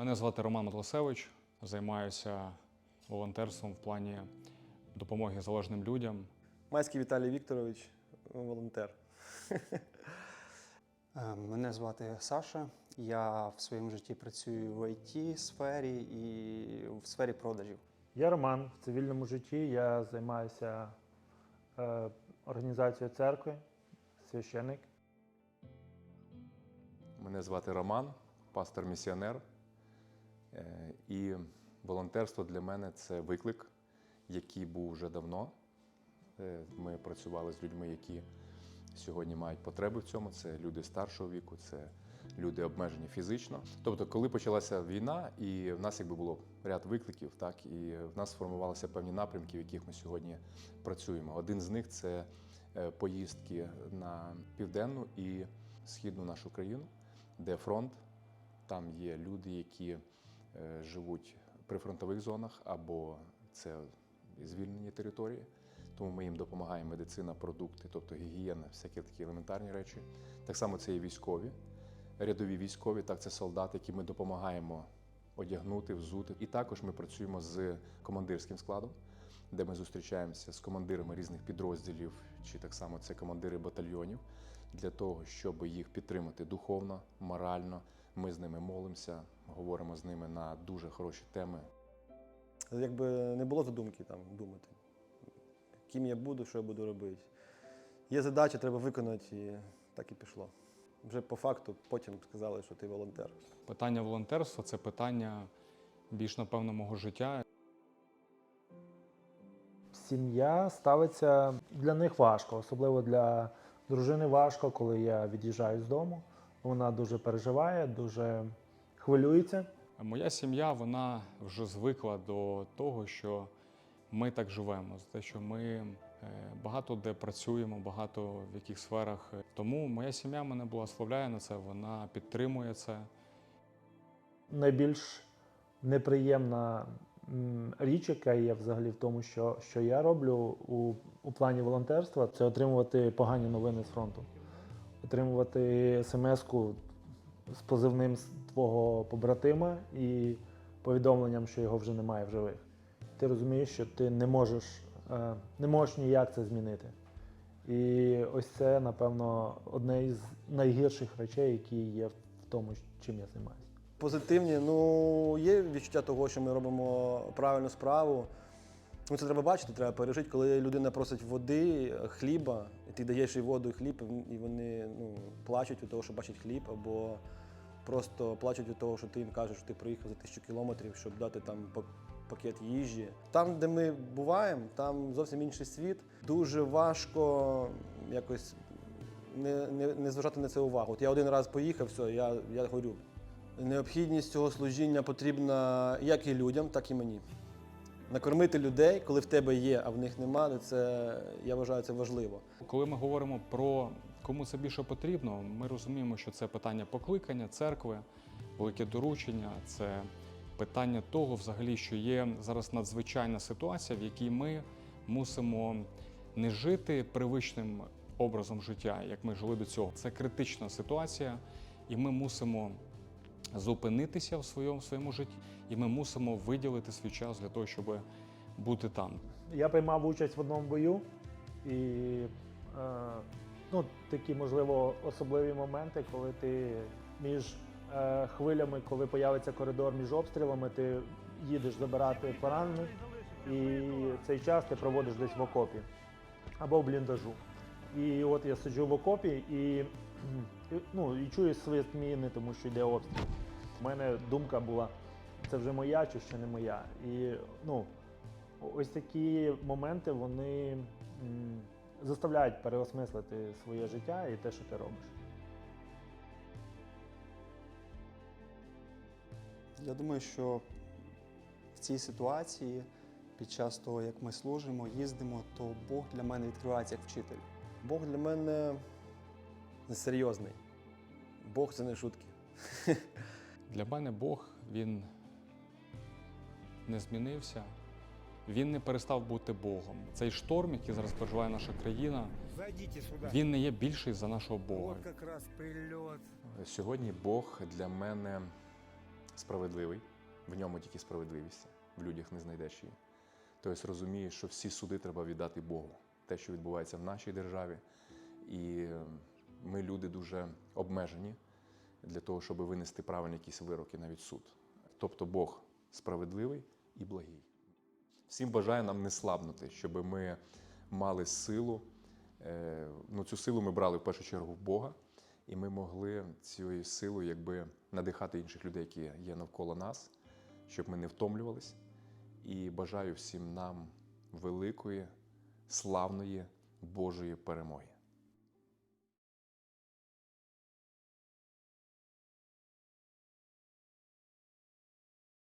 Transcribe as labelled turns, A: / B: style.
A: Мене звати Роман Матласевич, займаюся волонтерством в плані допомоги залежним людям.
B: Майський Віталій Вікторович, волонтер.
C: Е, Мене звати Саша. Я в своєму житті працюю в it сфері і в сфері продажів.
D: Я Роман. В цивільному житті я займаюся е, організацією церкви, священник.
E: Мене звати Роман, пастор-місіонер. Е, І волонтерство для мене це виклик, який був вже давно. Е, Ми працювали з людьми, які сьогодні мають потреби в цьому. Це люди старшого віку, це люди обмежені фізично. Тобто, коли почалася війна, і в нас якби було ряд викликів, так і в нас сформувалися певні напрямки, в яких ми сьогодні працюємо. Один з них це е, поїздки на південну і східну нашу країну, де фронт. Там є люди, які живуть при фронтових зонах або це звільнені території. Тому ми їм допомагаємо медицина, продукти, тобто гігієна, всякі такі елементарні речі. Так само це і військові, рядові військові, так це солдати, які ми допомагаємо одягнути, взути. І також ми працюємо з командирським складом, де ми зустрічаємося з командирами різних підрозділів, чи так само це командири батальйонів, для того, щоб їх підтримати духовно, морально. Ми з ними молимося, говоримо з ними на дуже хороші теми.
B: Якби не було задумки там думати, ким я буду, що я буду робити. Є задача, треба виконати, і так і пішло. Вже по факту потім сказали, що ти волонтер.
A: Питання волонтерства це питання більш напевно мого життя.
D: Сім'я ставиться для них важко, особливо для дружини важко, коли я від'їжджаю з дому. Вона дуже переживає, дуже хвилюється.
A: Моя сім'я вона вже звикла до того, що ми так живемо, за те, що ми е, багато де працюємо, багато в яких сферах. Тому моя сім'я мене благословляє на це, вона підтримує це.
D: Найбільш неприємна річ, яка є взагалі в тому, що, що я роблю у, у плані волонтерства, це отримувати погані новини з фронту. Отримувати смс-ку з позивним твого побратима і повідомленням, що його вже немає в живих. Ти розумієш, що ти не можеш, е, не можеш ніяк це змінити. І ось це, напевно, одне із найгірших речей, які є в тому, чим я займаюся.
B: Позитивні, ну є відчуття того, що ми робимо правильну справу. Ну, це треба бачити, треба пережити, коли людина просить води, хліба, і ти даєш їй воду і хліб, і вони ну, плачуть від того, що бачать хліб, або просто плачуть від того, що ти їм кажеш, що ти приїхав за тисячу кілометрів, щоб дати там па- пакет їжі. Там, де ми буваємо, там зовсім інший світ. Дуже важко якось не, не, не зважати на це увагу. От я один раз поїхав, все, я, я горю. Необхідність цього служіння потрібна як і людям, так і мені. Накормити людей, коли в тебе є, а в них немає, це я вважаю це важливо.
A: Коли ми говоримо про кому це більше потрібно, ми розуміємо, що це питання покликання церкви, велике доручення, це питання того, взагалі, що є зараз надзвичайна ситуація, в якій ми мусимо не жити привичним образом життя, як ми жили до цього. Це критична ситуація, і ми мусимо зупинитися в своєму, своєму житті, і ми мусимо виділити свій час для того, щоб бути там.
D: Я приймав участь в одному бою, і е, ну, такі, можливо, особливі моменти, коли ти між е, хвилями, коли появиться коридор між обстрілами, ти їдеш забирати поранених, і цей час ти проводиш десь в окопі або в бліндажу. І от я сиджу в окопі і, ну, і чую свист міни, тому що йде обстріл. У мене думка була, це вже моя чи ще не моя. І ну, ось такі моменти вони м, заставляють переосмислити своє життя і те, що ти робиш.
C: Я думаю, що в цій ситуації, під час того, як ми служимо, їздимо, то Бог для мене відкривається як вчитель.
B: Бог для мене несерйозний. Бог це не шутки.
A: Для мене Бог він не змінився. Він не перестав бути Богом. Цей шторм, який зараз переживає наша країна, він не є більший за нашого Бога.
E: Сьогодні Бог для мене справедливий, в ньому тільки справедливість, в людях не знайдеш її. Тобто розумієш, що всі суди треба віддати Богу. Те, що відбувається в нашій державі. І е, ми люди дуже обмежені для того, щоб винести правильні якісь вироки, навіть суд. Тобто Бог справедливий і благий. Всім бажаю нам не слабнути, щоб ми мали силу. Е, Ну, цю силу ми брали в першу чергу в Бога, і ми могли цією силою якби надихати інших людей, які є навколо нас, щоб ми не втомлювались. І бажаю всім нам великої, славної Божої перемоги.